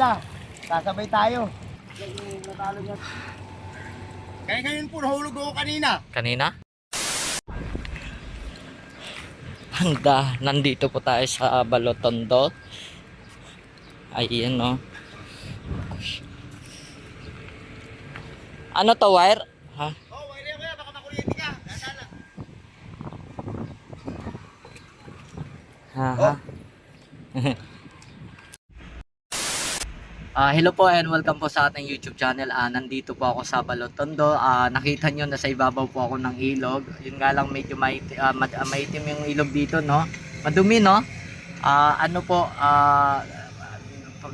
Sasabay tayo. Kaya ngayon po nahulog ako kanina. Kanina? Handa, nandito po tayo sa Balotondo. Ayan no. Ano to wire? Ha? Oh, wala kuya, baka makuryente ka. Dasala. Ha, ha. Ah, hello po and welcome po sa ating YouTube channel. Ah, nandito po ako sa Balotondo. Ah, nakita nyo na sa ibabaw po ako ng ilog. Yun nga lang medyo maiti, ah, mad- ah, maitim yung ilog dito, no? Madumi, no? Ah, ano po, ah,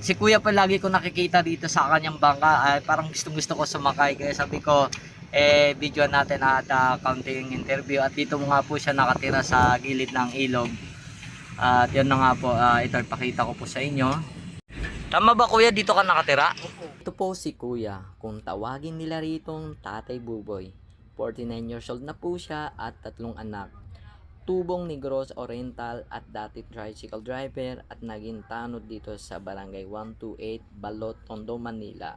si kuya pa lagi ko nakikita dito sa kanyang bangka. Ay, parang gustong gusto ko sumakay. Kaya sabi ko, eh, video natin at ah, counting interview. At dito nga po siya nakatira sa gilid ng ilog. At yun na nga po, ah, ito ipakita ko po sa inyo. Tama ba kuya, dito ka nakatira? Ito po si kuya, kung tawagin nila rito Tatay Buboy. 49 years old na po siya at tatlong anak. Tubong Negros Oriental at dati tricycle driver at naging tanod dito sa Barangay 128 Balot, Tondo, Manila.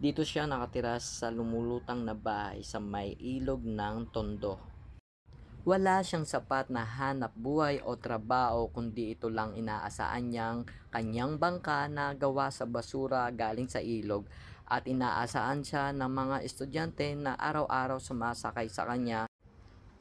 Dito siya nakatira sa lumulutang na bahay sa may ilog ng Tondo. Wala siyang sapat na hanap buhay o trabaho kundi ito lang inaasaan niyang kanyang bangka na gawa sa basura galing sa ilog. At inaasaan siya ng mga estudyante na araw-araw sumasakay sa kanya.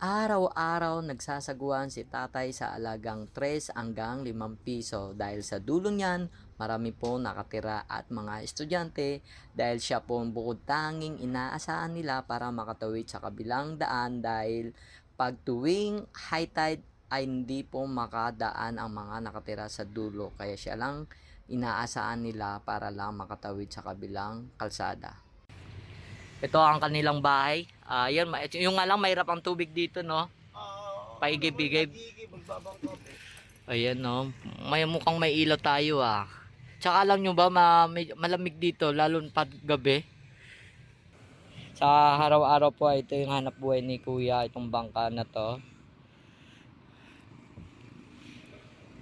Araw-araw nagsasaguan si tatay sa alagang 3 hanggang 5 piso. Dahil sa dulo niyan marami po nakatira at mga estudyante. Dahil siya po ang bukod tanging inaasahan nila para makatawid sa kabilang daan dahil pag tuwing high tide ay hindi po makadaan ang mga nakatira sa dulo kaya siya lang inaasahan nila para lang makatawid sa kabilang kalsada. Ito ang kanilang bahay. Ah, yan, yung nga lang mahirap ang tubig dito, no? Oo. Paigib-igib. Ayan, no? May mukhang may ilaw tayo, ah. Tsaka alam nyo ba, ma- malamig dito, lalo pag gabi. Sa araw-araw po, ito yung hanap buhay ni Kuya, itong bangka na to.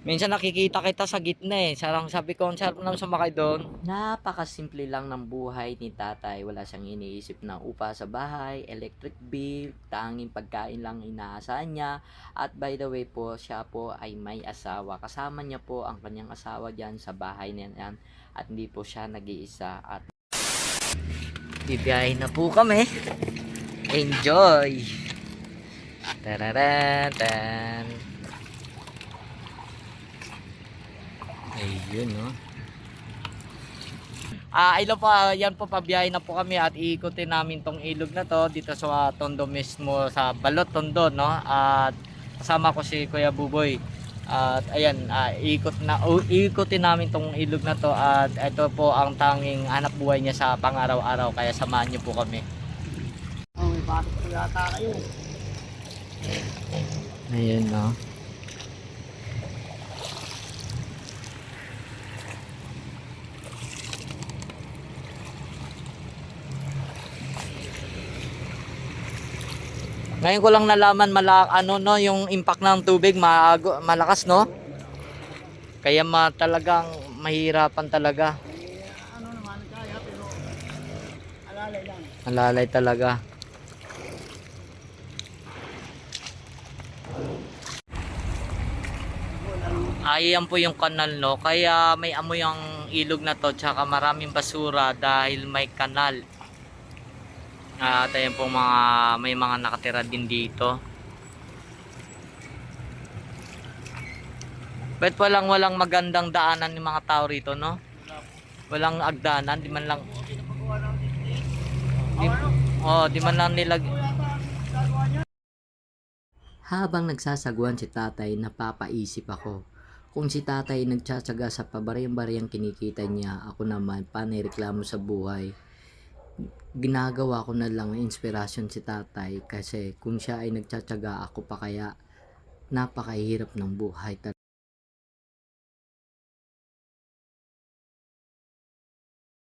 Minsan nakikita kita sa gitna eh. Sarang sabi ko, ang sarap naman sumakay doon. Napakasimple lang ng buhay ni tatay. Wala siyang iniisip na upa sa bahay, electric bill, tanging pagkain lang inaasahan niya. At by the way po, siya po ay may asawa. Kasama niya po ang kanyang asawa dyan sa bahay na yan. At hindi po siya nag-iisa. At bibiyahin na po kami. Enjoy! Tararatan! Ayun, no? Ah, ilo po, ah, yan po pabiyahe na po kami at iikutin namin tong ilog na to dito sa Tondo mismo sa Balot Tondo, no? At kasama ko si Kuya Buboy. At ayan, ah, ikot na o, iikutin namin tong ilog na to at ito po ang tanging hanap buhay niya sa pang-araw-araw kaya samahan niyo po kami. Oh, bakit ko yata kayo. Ayun, no? Ngayon ko lang nalaman mala ano no yung impact ng tubig maago, malakas no. Kaya ma talagang mahirapan talaga. Eh, ano naman kaya pero alalay lang. Malalay talaga. Ayan po yung kanal no. Kaya may amoy ang ilog na to. Tsaka maraming basura dahil may kanal. At ayan po mga, may mga nakatira din dito. Ba't walang walang magandang daanan ng mga tao rito no? Walang agdanan, di man lang. Di, oh, di man lang nila Gagawa niya. Habang nagsasaguan si tatay, napapaisip ako. Kung si tatay nagtsatsaga sa pabariyang-bariyang kinikita niya, ako naman panireklamo sa buhay. Ginagawa ko na lang ng inspirasyon si tatay kasi kung siya ay nagtsatsaga ako pa kaya napakahirap ng buhay.